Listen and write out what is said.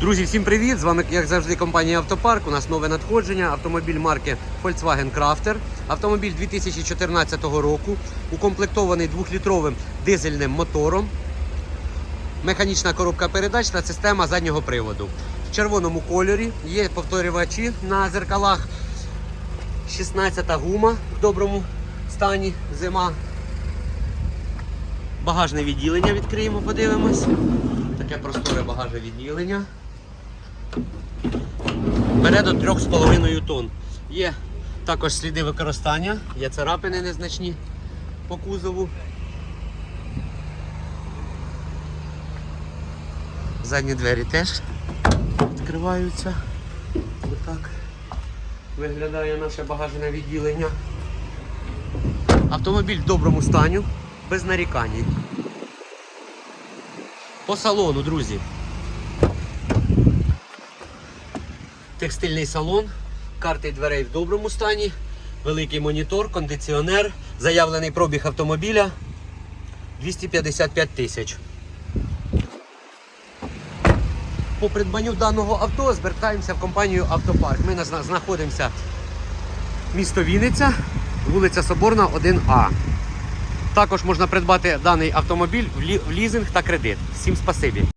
Друзі, всім привіт! З вами, як завжди, компанія Автопарк. У нас нове надходження. Автомобіль марки Volkswagen Crafter. Автомобіль 2014 року, укомплектований 2-літровим дизельним мотором. Механічна коробка передач та система заднього приводу. В червоному кольорі є повторювачі на зеркалах. 16 гума в доброму стані зима. Багажне відділення відкриємо, подивимось. Таке просторе багажне відділення. Бере до 3,5 тонн. Є також сліди використання, є царапини незначні по кузову. Задні двері теж відкриваються. Отак виглядає наше багажне відділення. Автомобіль в доброму стані, без нарікань. По салону, друзі. Текстильний салон, карти дверей в доброму стані, великий монітор, кондиціонер, заявлений пробіг автомобіля 255 тисяч. По придбанню даного авто звертаємося в компанію Автопарк. Ми знаходимося місто Вінниця, вулиця Соборна, 1А. Також можна придбати даний автомобіль в лізинг та кредит. Всім спасибі.